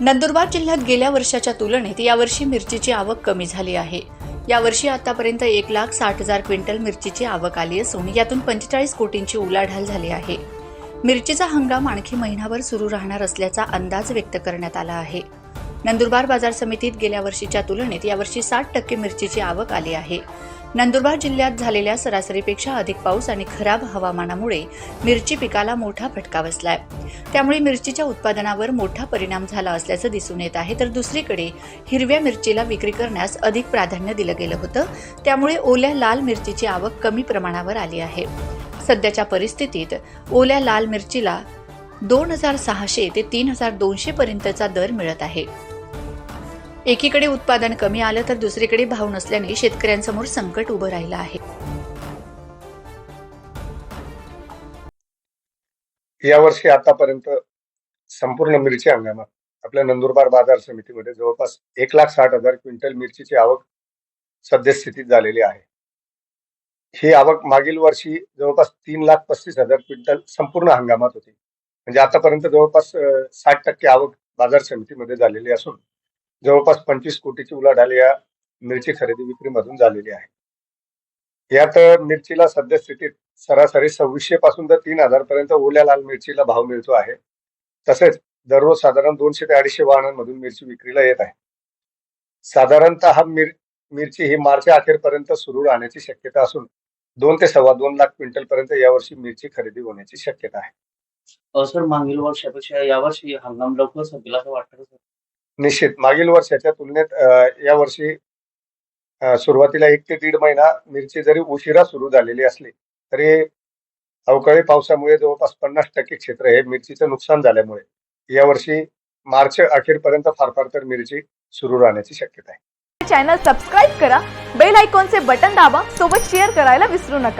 नंदुरबार जिल्ह्यात गेल्या वर्षाच्या तुलनेत यावर्षी मिरचीची आवक कमी झाली आहे. यावर्षी आतापर्यंत एक लाख साठ हजार क्विंटल मिरचीची आवक आली असून यातून पंचेचाळीस कोटींची उलाढाल झाली आहे. मिरचीचा हंगाम आणखी महिनाभर सुरू राहणार असल्याचा अंदाज व्यक्त करण्यात आला आहे. नंदुरबार बाजार समितीत गेल्या वर्षीच्या तुलनेत यावर्षी साठ टक्के मिरचीची आवक आली आहे. नंदुरबार जिल्ह्यात झालेल्या सरासरीपेक्षा अधिक पाऊस आणि खराब हवामानामुळे मिरची पिकाला मोठा फटका बसलाय. त्यामुळे मिरचीच्या उत्पादनावर मोठा परिणाम झाला असल्याचं दिसून येत आहे. तर दुसरीकडे हिरव्या मिरचीला विक्री करण्यास अधिक प्राधान्य दिलं गेलं होतं. त्यामुळे ओल्या लाल मिरचीची आवक कमी प्रमाणावर आली आहे. सध्याच्या परिस्थितीत ओल्या लाल मिरचीला दोन हजार सहाशे ते तीन हजार दोनशे पर्यंतचा दर मिळत आहे. एकीकडे उत्पादन कमी आलं तर दुसरीकडे भाव नसल्याने शेतकऱ्यांसमोर संकट उभं राहिलं आहे. यावर्षी आतापर्यंत संपूर्ण मिरची हंगामात आपल्या नंदुरबार बाजार समितीमध्ये जवळपास एक लाख साठ हजार क्विंटल मिरचीची आवक सद्यस्थितीत झालेली आहे. ही आवक मागील वर्षी जवळपास तीन लाख पस्तीस हजार क्विंटल संपूर्ण हंगामात होती. म्हणजे आतापर्यंत जवळपास साठ टक्के आवक बाजार समितीमध्ये झालेली असून जवळपास पंचवीस कोटीची उलाढाल या मिरची खरेदी विक्रीमधून झालेली आहे. यात मिरचीला सद्यस्थितीत सरासरी सव्वीसशे पासून तर तीन हजार पर्यंत ओल्या लाल मिरचीला भाव मिळतो आहे. तसेच दररोज साधारण दोनशे ते अडीचशे वाहनांमधून मिरची विक्रीला येत आहे. साधारणतः हा मिर मिरची ही मार्च अखेरपर्यंत सुरू राहण्याची शक्यता असून दोन ते सव्वा दोन लाख क्विंटल पर्यंत यावर्षी मिरची खरेदी होण्याची शक्यता आहे. सर मागील वर्षापेक्षा यावर्षी हंगाम लवकर संपेल असं वाटतं सर? निश्चित. मागील वर्षाच्या तुलनेत या वर्षी सुरुवातीला एक ते दीड महिना मिरची जरी उशिरा सुरू झालेली असली तरी अवकाळी पावसामुळे जवळपास पन्नास टक्के क्षेत्र हे मिरचीचं नुकसान झाल्यामुळे यावर्षी मार्च अखेरपर्यंत फार फार तर मिरची सुरू राहण्याची शक्यता आहे. चॅनल सबस्क्राईब करा बेल आयकॉनचे बटन दाबा सोबत शेअर करायला विसरू नका.